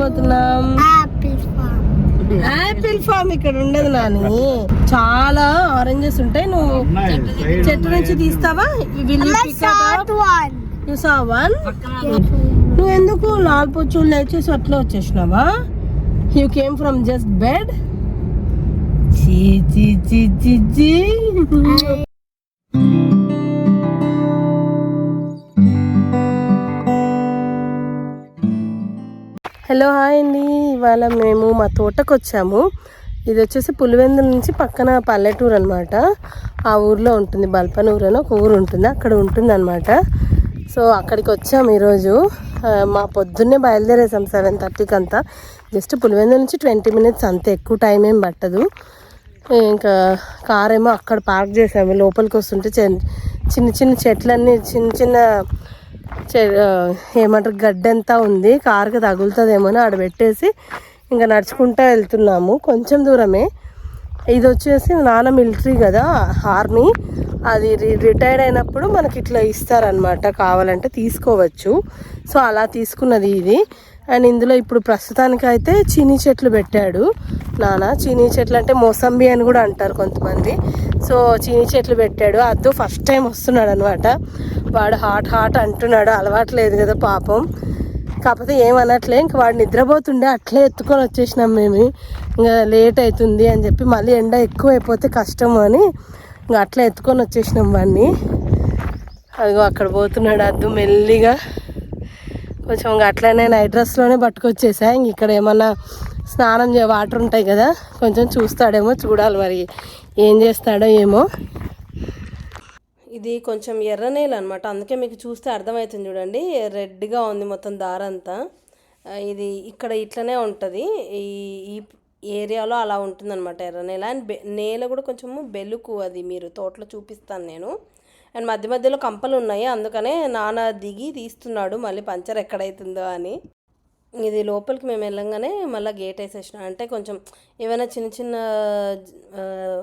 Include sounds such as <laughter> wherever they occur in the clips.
పోతున్నాం? Apple form ఇక్కడ ఉండదు నాని. చాలా ఆరెంజెస్ ఉంటాయి. నువ్వు చెట్టు నుంచి తీస్తావా? యు సా వన్ నువ్వు ఎందుకు లాల్ పొచ్చులు లేచేసి అట్లా వచ్చేసినావా? You came from just bed చీ చీ చీ చీ చీ. హలో హాయ్ అండి. ఇవాళ మేము మా తోటకు వచ్చాము ఇది వచ్చేసి పులివెందుల నుంచి పక్కన పల్లెటూరు అనమాట ఆ ఊర్లో ఉంటుంది బల్పనూరు అని ఒక ఊరు ఉంటుంది. అక్కడ ఉంటుంది అనమాట సో అక్కడికి వచ్చాము ఈరోజు మా పొద్దున్నే బయలుదేరేసాం సెవెన్ థర్టీకి అంతా. జస్ట్ పులివెందుల నుంచి ట్వంటీ మినిట్స్ అంతే. ఎక్కువ టైం ఏం పట్టదు. ఇంకా కార్ ఏమో అక్కడ పార్క్ చేసాము. లోపలికి వస్తుంటే చిన్న చిన్న చిన్న చెట్లన్నీ చిన్న చిన్న ఏమంటారు గడ్డంతా ఉంది కారుకి తగులుతుందేమో అని ఆడ పెట్టేసి ఇంకా నడుచుకుంటూ వెళ్తున్నాము కొంచెం దూరమే. ఇది వచ్చేసి నాన్న మిలిటరీ కదా ఆర్మీ. అది రిటైర్డ్ అయినప్పుడు మనకి ఇట్లా ఇస్తారనమాట కావాలంటే తీసుకోవచ్చు. సో అలా తీసుకున్నది ఇది. అండ్ ఇందులో ఇప్పుడు ప్రస్తుతానికి అయితే చీనీ చెట్లు పెట్టాడు నాన్న చీనీ చెట్లు అంటే మోసంబి అని కూడా అంటారు కొంతమంది. సో చీనీ చెట్లు పెట్టాడు. అద్దు ఫస్ట్ టైం వస్తున్నాడు అనమాట వాడు హాట్ హాట్ అంటున్నాడు. అలవాట్లేదు కదా పాపం. కాకపోతే ఏమనట్లే ఇంక వాడు నిద్రపోతుండే అట్లే ఎత్తుకొని వచ్చేసినాం మేము. ఇంకా లేట్ అవుతుంది అని చెప్పి మళ్ళీ ఎండ ఎక్కువ అయిపోతే కష్టం అని ఇంకా అట్లా ఎత్తుకొని వచ్చేసినాం వాడిని అదిగో అక్కడ పోతున్నాడు అద్దు మెల్లిగా. కొంచెం ఇంకా అట్లనే నైట్ డ్రెస్లోనే పట్టుకొచ్చేసా. ఇంక ఇక్కడ ఏమన్నా స్నానం చే వాటర్ ఉంటాయి కదా కొంచెం చూస్తాడేమో చూడాలి మరి ఏం చేస్తాడో ఏమో. ఇది కొంచెం ఎర్ర నేల అనమాట అందుకే మీకు చూస్తే అర్థమవుతుంది చూడండి. రెడ్గా ఉంది మొత్తం దారంతా. ఇది ఇక్కడ ఇట్లనే ఉంటుంది. ఈ ఈ ఏరియాలో అలా ఉంటుంది అనమాట ఎర్ర నేల. అండ్ బె నేల కూడా కొంచెము బెలుకు అది మీరు తోటలో చూపిస్తాను నేను. అండ్ మధ్య మధ్యలో కంపలు ఉన్నాయి. అందుకనే నాన్న దిగి తీస్తున్నాడు. మళ్ళీ పంచర్ ఎక్కడైతుందో అని. ఇది లోపలికి మేము వెళ్ళంగానే మళ్ళీ గేట్ వేసేసిన. అంటే కొంచెం ఏమైనా చిన్న చిన్న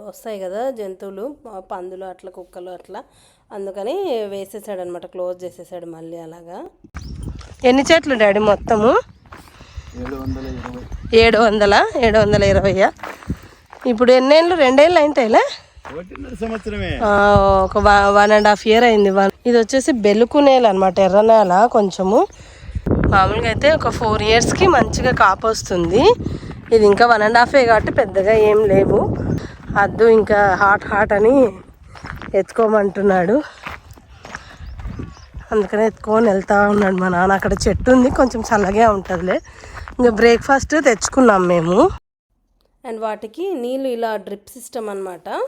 వస్తాయి కదా జంతువులు పందులు అట్లా కుక్కలు అట్లా. అందుకని వేసేసాడు అనమాట క్లోజ్ చేసేసాడు మళ్ళీ అలాగా. ఎన్ని చెట్లు డాడీ మొత్తము? ఏడు వందల ఇరవై. ఏడు వందల ఇరవయ్యా ఇప్పుడు ఎన్నేళ్ళు? రెండేళ్ళు అయింటాయిలే సంవత్సరమే. ఆ, ఒక వన్ అండ్ హాఫ్ ఇయర్ అయింది. వన్ ఇది వచ్చేసి బెలుకు నేల అనమాట ఎర్ర నేల కొంచెము. మామూలుగా అయితే ఒక ఫోర్ ఇయర్స్కి మంచిగా కాపు వస్తుంది. ఇది ఇంకా వన్ అండ్ హాఫే కాబట్టి పెద్దగా ఏం లేవు. అద్దు ఇంకా హాట్ హాట్ అని ఎత్తుకోమంటున్నాడు. అందుకనే ఎత్తుకొని వెళ్తా ఉన్నాడు మా నాన్న. అక్కడ చెట్టు ఉంది కొంచెం చల్లగా ఉంటుందిలే. ఇంకా బ్రేక్ఫాస్ట్ తెచ్చుకున్నాం మేము. అండ్ వాటికి నీళ్ళు ఇలా డ్రిప్ సిస్టమ్ అనమాట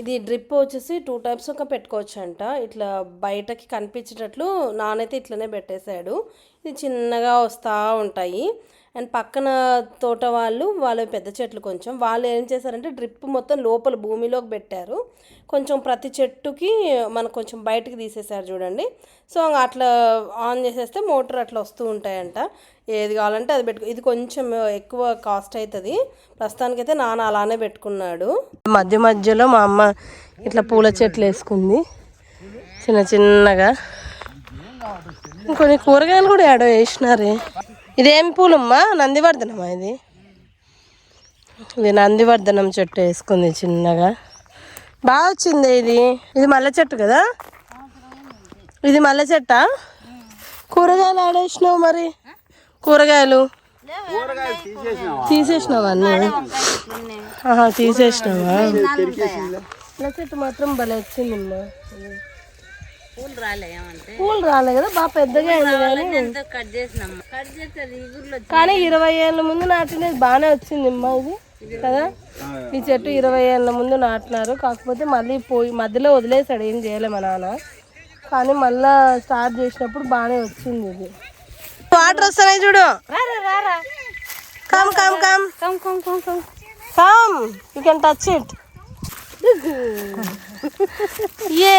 ఇది డ్రిప్ వచ్చేసి టూ టైప్స్ ఒక పెట్టుకోవచ్చు అంట ఇట్లా బయటకి కనిపించేటట్లు నానైతే ఇట్లనే పెట్టేశాడు. ఇది చిన్నగా వస్తూ ఉంటాయి. అండ్ పక్కన తోట వాళ్ళు వాళ్ళ పెద్ద చెట్లు కొంచెం. వాళ్ళు ఏం చేశారంటే డ్రిప్ మొత్తం లోపల భూమిలోకి పెట్టారు. కొంచెం ప్రతి చెట్టుకి మనకు కొంచెం బయటకు తీసేశారు చూడండి. సో అట్లా ఆన్ చేసేస్తే మోటార్ అట్లా వస్తూ ఉంటాయంట. ఏది కావాలంటే అది పెట్టుకో ఇది కొంచెం ఎక్కువ కాస్ట్ అవుతుంది ప్రస్తుతానికైతే నాన్న అలానే పెట్టుకున్నాడు. మధ్య మధ్యలో మా అమ్మ ఇట్లా పూల చెట్లు వేసుకుంది. చిన్న చిన్నగా. కొన్ని కూరగాయలు కూడా ఏడో వేసినారే. ఇదేం పూలమ్మా? నందివర్ధనమా ఇది? ఇది నందివర్ధనం చెట్టు వేసుకుంది చిన్నగా. బాగా వచ్చింది ఇది. ఇది మల్లె చెట్టు కదా? ఇది మల్లె చెట్టా? కూరగాయలు ఆడేసినావు మరి? కూరగాయలు? తీసేసినావా? ఆహా తీసేసినావా? చెట్టు మాత్రం భలే వచ్చిందమ్మా. పూలు రాలే ఏమంటే? పూలు రాలే కదా బాగా పెద్దగా అయింది కానీ. ఎంతో కట్ చేసినాం. కట్ చేస్తే అది ఇగురులో కానీ ఇరవై ఏళ్ళ ముందు నాటినది బాగానే వచ్చింది అమ్మా ఇది కదా? ఈ చెట్టు ఇరవై ఏళ్ళ ముందు నాటినారు. కాకపోతే మళ్ళీ పోయి మధ్యలో వదిలేసాడు ఏం చేయలే మా నాన్న. కానీ మళ్ళా స్టార్ట్ చేసినప్పుడు బాగానే వచ్చింది ఇది. వాటర్ వస్తున్నాయి చూడు. Come come come come come come come come you can touch it ఏ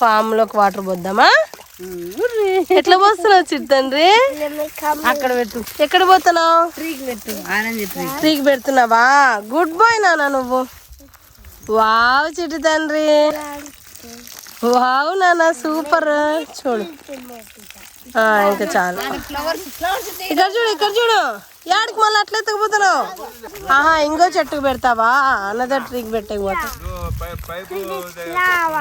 ఫామ్లోకి వాటర్ పోద్దామా? ఎట్లా పోస్తున్నావు చిట్టండ్రి అక్కడ పెట్టు. ఎక్కడ పోతున్నావు? ట్రీకి పెడుతున్నావా? గుడ్ బాయ్ నాన్న నువ్వు. వావ్ చిట్టి తండ్రి. వావ్ నాన్న సూపర్. చూడు. ఇంకా చాలు. ఇక్కడ చూడు ఇక్కడ చూడు. యాడికి మళ్ళీ అట్లా ఎత్తకపోతున్నావు? ఆహా ఇంకో చెట్టుకు పెడతావా? అనదర్ ట్రీకి పెట్టకపోతా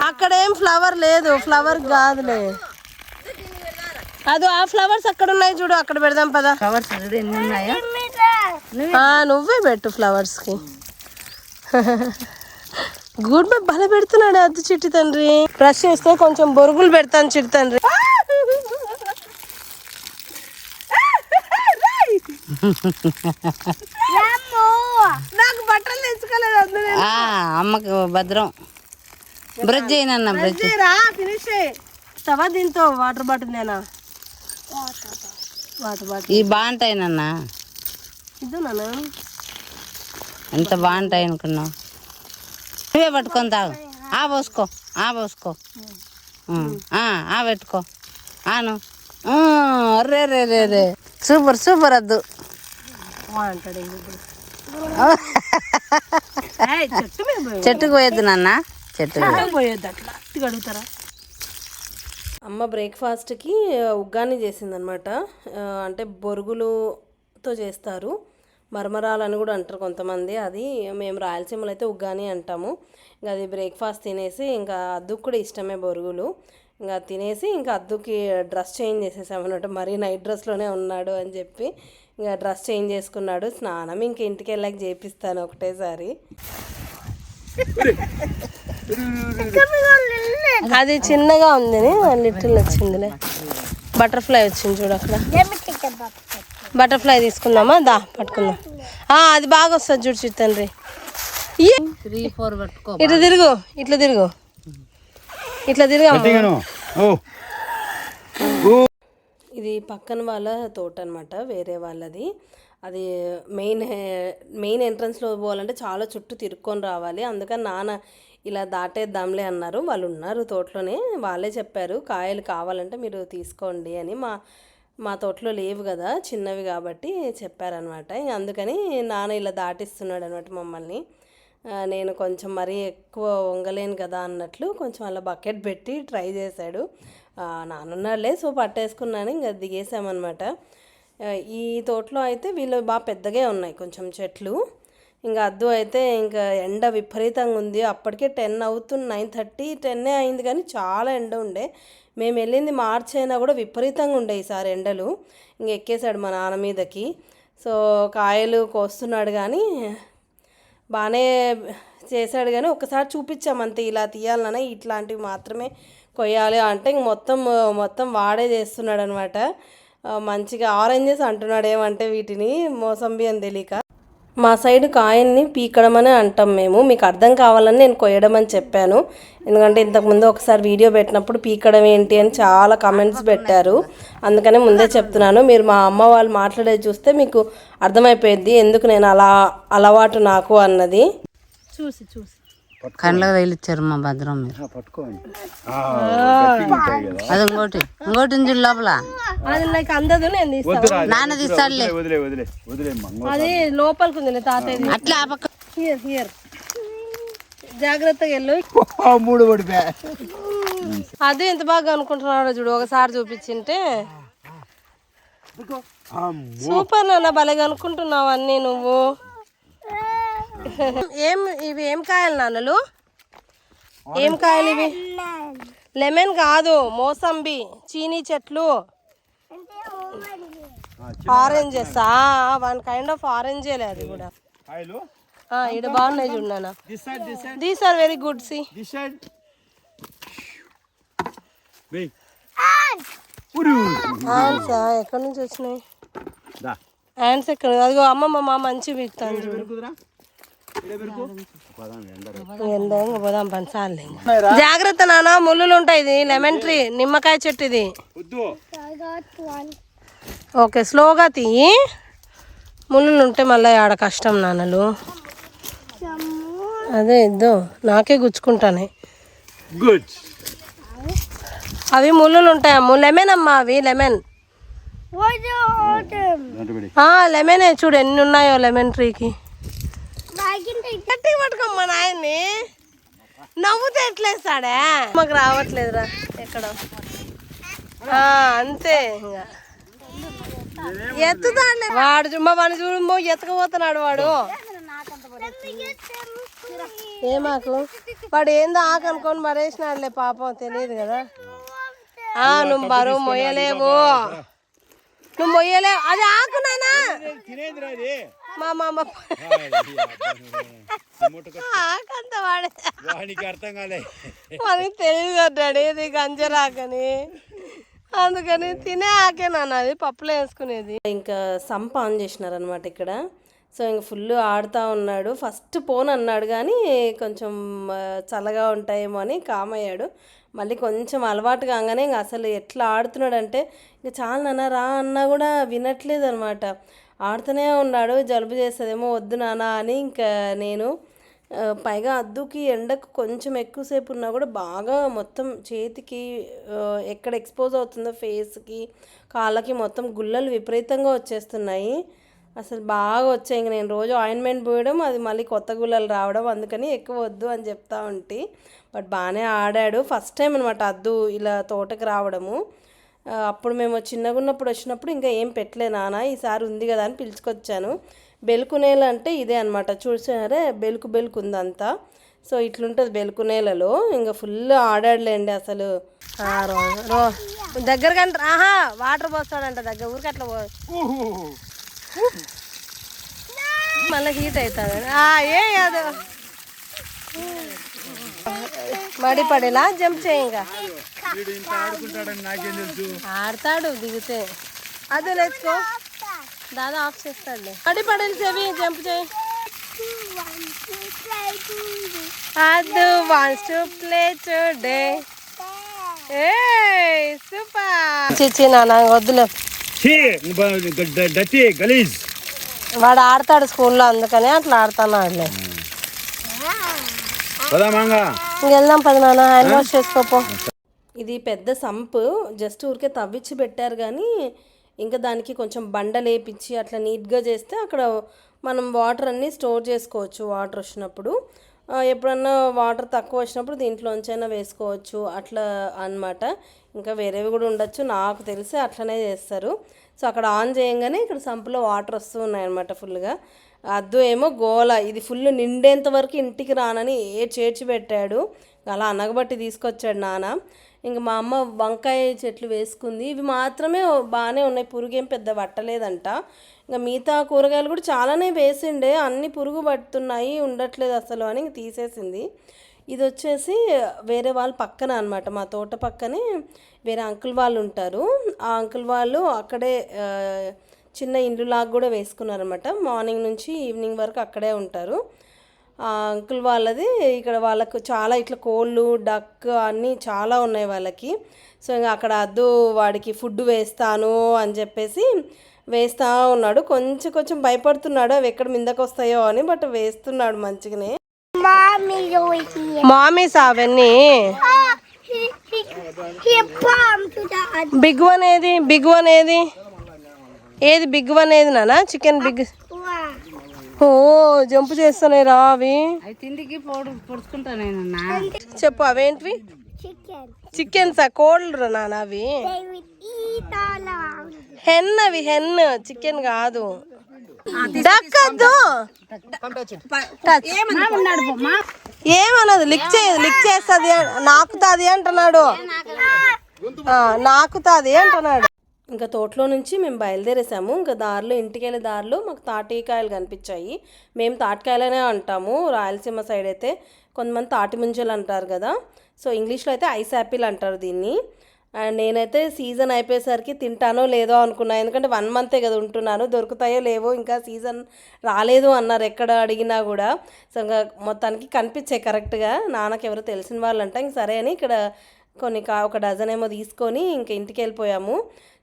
అక్కడ ఏం ఫ్లవర్ లేదు ఫ్లవర్ కాదులే. అది ఆ ఫ్లవర్స్ అక్కడ ఉన్నాయి చూడు అక్కడ పెడదాం పదా. ఫ్లవర్స్ ఎన్ని ఉన్నాయో? ఆ, నువ్వే పెట్టు ఫ్లవర్స్కి. <laughs> గుడ్ బై భలే పెడుతున్నాడు అద్దు చిట్టి తండ్రి. బ్రష్ చేస్తే కొంచెం బొరుగులు పెడతాను చిట్టి తండ్రి. నాకు బట్టలు తెచ్చుకోలేదు అందులో అమ్మకి భద్రం. బ్రష్ చేయనన్న బ్రష్ రా ఫినిష్ తవా దీంతో వాటర్ బాటిల్ నేనా? Water bottle. ఇవి బాగుంటాయి నాన్న. ఇద్దు నాన్న? ఎంత బాగుంటాయి అనుకున్నావు? నువ్వే పట్టుకొని తాగు. ఆ పోసుకో ఆ పోసుకో. ఆ ఆ పెట్టుకో. ఆను. రే రే రే రే. సూపర్ సూపర్ వద్దు చెట్టు చెట్టుకు పోయొద్దు నాన్న. చెట్టుకు చెట్టుకు పోయొద్దు అట్లా. అడుగుతారా? అమ్మ బ్రేక్ఫాస్ట్కి ఉగ్గాని చేసిందనమాట అంటే బొరుగులుతో చేస్తారు. మరమరాలు అని కూడా అంటారు కొంతమంది. అది మేము రాయలసీమలో అయితే ఉగ్గాని అంటాము. ఇంకా అది బ్రేక్ఫాస్ట్ తినేసి ఇంకా అద్దుకు కూడా ఇష్టమే బొరుగులు. ఇంకా తినేసి ఇంకా అద్దుకి డ్రెస్ చేంజ్ చేసేసామన్నమాట మరీ నైట్ డ్రెస్లోనే ఉన్నాడు అని చెప్పి ఇంకా డ్రెస్ చేంజ్ చేసుకున్నాడు. స్నానం ఇంక ఇంటికి వెళ్ళాక చేపిస్తాను ఒకటేసారి. అది చిన్నగా ఉంది లిటిల్ వచ్చిందిలే బటర్ఫ్లై వచ్చింది చూడు అక్కడ. బటర్ఫ్లై తీసుకుందామా? దా పట్టుకుందాం. ఆ, అది బాగా వస్తుంది చూడు ఫోర్ పట్టుకో ఇట్లా తిరుగు ఇట్లా తిరుగు. ఇట్లా తిరుగు ఇది పక్కన వాళ్ళ తోట అనమాట వేరే వాళ్ళది. అది మెయిన్ మెయిన్ ఎంట్రన్స్లో పోవాలంటే చాలా చుట్టూ తిరుక్కొని రావాలి. అందుకని నాన్న ఇలా దాటేద్దాంలే అన్నారు. వాళ్ళు ఉన్నారు తోటలోనే. వాళ్ళే చెప్పారు కాయలు కావాలంటే మీరు తీసుకోండి అని. మా మా తోటలో లేవు కదా చిన్నవి కాబట్టి చెప్పారనమాట అందుకని నాన్న ఇలా దాటిస్తున్నాడు అనమాట మమ్మల్ని నేను కొంచెం మరీ ఎక్కువ వంగలేను కదా అన్నట్లు కొంచెం అలా బకెట్ పెట్టి ట్రై చేశాడు. ఆ, సో పట్టేసుకున్నాను ఇంకా దిగేసామన్నమాట ఈ తోటలో అయితే వీళ్ళు బాగా పెద్దగా ఉన్నాయి కొంచెం చెట్లు. ఇంకా అద్దు అయితే ఇంకా ఎండ విపరీతంగా ఉంది. అప్పటికే టెన్ అవుతుంది నైన్ థర్టీ టెన్నే అయింది కానీ చాలా ఎండ ఉండే. మేము వెళ్ళింది మార్చి అయినా కూడా విపరీతంగా ఉండే ఈసారి ఎండలు. ఇంక ఎక్కేశాడు మా నాన్న మీదకి. సో కాయలు కోస్తున్నాడు కానీ బాగానే చేశాడు కానీ ఒకసారి చూపించాం అంతే ఇలా తీయాలన్నా ఇట్లాంటివి మాత్రమే కొయ్యాలి అంటే ఇంక మొత్తం మొత్తం వాడే చేస్తున్నాడు అనమాట మంచిగా ఆరెంజెస్ అంటున్నాడు ఏమంటే వీటిని మోసంబి అని తెలియక. మా సైడ్ కాయన్ని పీకడం అని అంటాం మేము. మీకు అర్థం కావాలని నేను కొయ్యడం అని చెప్పాను. ఎందుకంటే ఇంతకుముందు ఒకసారి వీడియో పెట్టినప్పుడు పీకడం ఏంటి అని చాలా కమెంట్స్ పెట్టారు. అందుకనే ముందే చెప్తున్నాను. మీరు మా అమ్మ వాళ్ళు మాట్లాడేది చూస్తే మీకు అర్థమైపోయింది ఎందుకు నేను అలా అలవాటు నాకు అన్నది. చూసి చూసి. కళ్ళకు తగిలిచ్చారు మా భద్రం మీరు. అది ఇంకోటి. ఇంకోటి ఉంది లోపల. అది నాకు అందదు నేను తీస్తాను వద్దురా, నాన్న తీస్తాడులే. వదిలే వదిలే వదిలే మంగ అది లోపలికి ఉంది తాతయ్య అట్లా పక్క హియర్ హియర్ జాగ్రత్తగా వెళ్ళు. మూడు పడిపోయా అదే ఎంత బాగా అనుకుంటున్నాడో చూడు ఒకసారి చూపించింటే. సూపర్ నాన్న భలేగా అనుకుంటున్నావు అన్నీ నువ్వు? ఏం ఇవి ఏం కాయలు నాన్నలు? ఏం కాయలు ఇవి? లెమన్ కాదు మోసంబి చీనీ చెట్లు. ఆరెంజెస్? వన్ కైండ్ ఆఫ్ ఆరెంజేలే అది కూడా. ఈడ బాగున్నాయి చూడు నాన్న. This are very good see hands ఎక్కడి నుంచి వచ్చినాయి? హ్యాండ్స్ ఎక్కడ అదిగో అమ్మమ్మ మా మంచి వీక్తాను చూడు. పెరుకు పదాం ఇంక పంచాలి జాగ్రత్త నాన్న ముళ్ళులు ఉంటాయి ఇది లెమన్ ట్రీ నిమ్మకాయ చెట్టు ఇది. ఓకే స్లోగా తీయి. ముళ్ళులు ఉంటే మళ్ళీ ఆడ కష్టం నాన్నలు. అదే ఇద్దో నాకే గుచ్చుకుంటానే. గుడ్ అవి ముళ్ళులు ఉంటాయి అమ్ము. లెమన్ అమ్మా అవి లెమన్ లెమనే చూడు ఎన్ని ఉన్నాయో లెమన్ ట్రీకి గట్టిగా పట్టుకోమ్మా నాయన్ని. నవ్వుతే ఎట్లేస్తాడే మాకు రావట్లేదురా ఎక్కడ. ఆ, అంతే ఇంకా. ఎత్తుతాడులే. వాడు చూ- మా వాడిని ఎత్తకపోతున్నాడు వాడు. ఏమాకు వాడు ఏందో ఆకు అనుకొని మరేసినాడులే పాపం తెలియదు కదా. ఆ నువ్వు బరువు మొయ్యలేవు. నువ్వు మొయ్యలేవు. అది ఆకునానా మా మా మా ఆకంత వాడే. వానికి అర్థం కాలే. మనకి తెలియదు కట్టాడు ఇది గంజరాకని అందుకని తినే ఆకే నాన్న అది పప్పులో వేసుకునేది. ఇంకా సంప ఆన్ చేసినారనమాట ఇక్కడ. సో ఇంక ఫుల్ ఆడుతూ ఉన్నాడు. ఫస్ట్ పోన్ అన్నాడు కానీ కొంచెం చల్లగా ఉంటాయేమో అని కామ్ అయ్యాడు మళ్ళీ కొంచెం అలవాటు కాగానే ఇంక అసలు ఎట్లా ఆడుతున్నాడంటే ఇంక చాలా నాన్న రా అన్నా కూడా వినట్లేదు అనమాట ఆడుతూనే ఉన్నాడు జలుబు చేసేదేమో వద్దు నాన్న అని ఇంకా నేను పైగా అద్దుకి ఎండకు కొంచెం ఎక్కువసేపు ఉన్నా కూడా బాగా మొత్తం చేతికి ఎక్కడ ఎక్స్పోజ్ అవుతుందో ఫేస్కి కాళ్ళకి మొత్తం గుల్లలు విపరీతంగా వచ్చేస్తున్నాయి. అసలు బాగా వచ్చాయి. ఇంక నేను రోజు ఆయింట్మెంట్ పోయడం అది మళ్ళీ కొత్త గుల్లలు రావడం అందుకని ఎక్కువ వద్దు అని చెప్తా ఉంటే. బట్ బాగానే ఆడాడు. ఫస్ట్ టైం అనమాట అద్దు ఇలా తోటకు రావడము. అప్పుడు మేము చిన్నగా ఉన్నప్పుడు వచ్చినప్పుడు ఇంకా ఏం పెట్టలే నాన్న ఈసారి ఉంది కదా అని పిలుచుకొచ్చాను. బెలుకు నేల అంటే ఇదే అనమాట చూసారే బెలుకు బెలుకు ఉందంతా. సో ఇట్లుంటుంది బెలుకు నేలలో. ఇంకా ఫుల్ ఆడాడులేండి అసలు. రో ఆహా వాటర్ పోస్తాడంట దగ్గర ఊరికి అట్లా పో మళ్ళీ హీట్ అవుతుంది ఏ కాదు మడి పడేలా? జంప్ చేయి ఇంకా వీడు ఇంత ఆడుకుంటాడని నాకేం తెలుసు ఆడతాడు దిగితే. అది లేచుకో. దాదా ఆఫ్ చేస్తాడులే. పడి పడేది చెవి జంప్ చేయి. అదు wants to play today a super నాన్న వద్దులే. గలీజ్. వాడు ఆడతాడు స్కూల్లో అందుకని అట్లా ఆడుతున్నాడులే పదా మాంగా ఇంకెళ్దాం పది నాన్న హ్యాండ్ వాష్ చేసుకోపో. ఇది పెద్ద సంపు జస్ట్ ఊరికే తవ్విచ్చి పెట్టారు కానీ ఇంకా దానికి కొంచెం బండ లేపించి అట్లా నీట్గా చేస్తే అక్కడ మనం వాటర్ అన్నీ స్టోర్ చేసుకోవచ్చు వాటర్ వచ్చినప్పుడు. ఎప్పుడన్నా వాటర్ తక్కువ వచ్చినప్పుడు దీంట్లోంచైనా వేసుకోవచ్చు అట్లా అన్నమాట. ఇంకా వేరేవి కూడా ఉండొచ్చు నాకు తెలిసి అట్లనే చేస్తారు. సో అక్కడ ఆన్ చేయంగానే ఇక్కడ సంపులో వాటర్ వస్తూ ఉన్నాయన్నమాట ఫుల్గా. అద్దు ఏమో గోల ఇది ఫుల్ నిండేంత వరకు ఇంటికి రానని ఏ చేర్చి పెట్టాడు. అలా అనగబట్టి తీసుకొచ్చాడు నాన్న. ఇంక మా అమ్మ వంకాయ చెట్లు వేసుకుంది. ఇవి మాత్రమే బాగానే ఉన్నాయి. పురుగు ఏం పెద్ద పట్టలేదంట. ఇంకా మిగతా కూరగాయలు కూడా చాలానే వేసిండే. అన్ని పురుగు పడుతున్నాయి. ఉండట్లేదు అసలు అని ఇంక తీసేసింది. ఇది వచ్చేసి వేరే వాళ్ళ పక్కన అనమాట మా తోట పక్కనే వేరే అంకుల్ వాళ్ళు ఉంటారు. ఆ అంకుల్ వాళ్ళు అక్కడే చిన్న ఇండ్లు లాగా కూడా వేసుకున్నారనమాట మార్నింగ్ నుంచి ఈవినింగ్ వరకు అక్కడే ఉంటారు. అంకుల్ వాళ్ళది ఇక్కడ వాళ్ళకు చాలా ఇట్లా కోళ్ళు డక్ అన్నీ చాలా ఉన్నాయి వాళ్ళకి. సో ఇంకా అక్కడ అద్దు వాడికి ఫుడ్ వేస్తాను అని చెప్పేసి వేస్తా ఉన్నాడు. కొంచెం కొంచెం భయపడుతున్నాడు అవి ఎక్కడ మిందకు వస్తాయో అని బట్ వేస్తున్నాడు మంచిగానే. మామీస్ అవన్నీ. బిగ్ వన్ ఏది? బిగ్ వన్ ఏది? ఏది బిగ్ వన్ ఏది నానా? Chicken big. ఓ జంపు చేస్తున్నాయి రా అవి తిండికి పొడుచుకుంటా నేను చెప్పు అవేంటివి? Chicken. చికెన్స్? కోళ్ళు రా నాన్న అవి. హెన్ అవి హెన్. చికెన్ కాదు. దక్కద్దు ఏమన్నది? లిక్ చేయదు లిక్ చేస్తుంది నాకుతాది అంటున్నాడు. ఆ, నాకుతాది అంటున్నాడు. ఇంకా తోటలో నుంచి మేము బయలుదేరేసాము. ఇంకా దారిలో ఇంటికి వెళ్ళే దారిలో మాకు తాటికాయలు కనిపించాయి. మేము తాటికాయలనే అంటాము. రాయలసీమ సైడ్ అయితే కొంతమంది తాటి ముంజలు అంటారు కదా. సో ఇంగ్లీష్లో అయితే ఐస్ యాపిల్ అంటారు దీన్ని. అండ్ నేనైతే సీజన్ అయిపోయేసరికి తింటానో లేదో అనుకున్నా. ఎందుకంటే వన్ మంతే కదా ఉంటున్నాను. దొరుకుతాయో లేవో ఇంకా సీజన్ రాలేదు అన్నారు. ఎక్కడ అడిగినా కూడా. సో ఇంకా మొత్తానికి కనిపించాయి కరెక్ట్గా. నాన్నకి ఎవరో తెలిసిన వాళ్ళు అంట ఇంక సరే అని ఇక్కడ కొన్ని కా ఒక డజన్ ఏమో తీసుకొని ఇంక ఇంటికి వెళ్ళిపోయాము.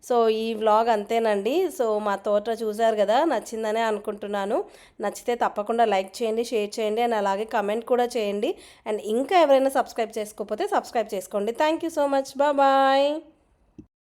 సో ఈ వ్లాగ్ అంతేనండి. సో మా తోట చూసారు కదా నచ్చిందనే అనుకుంటున్నాను. నచ్చితే తప్పకుండా లైక్ చేయండి షేర్ చేయండి అండ్ అలాగే కమెంట్ కూడా చేయండి. అండ్ ఇంకా ఎవరైనా సబ్స్క్రైబ్ చేసుకోకపోతే సబ్స్క్రైబ్ చేసుకోండి. Thank you so much. Bye.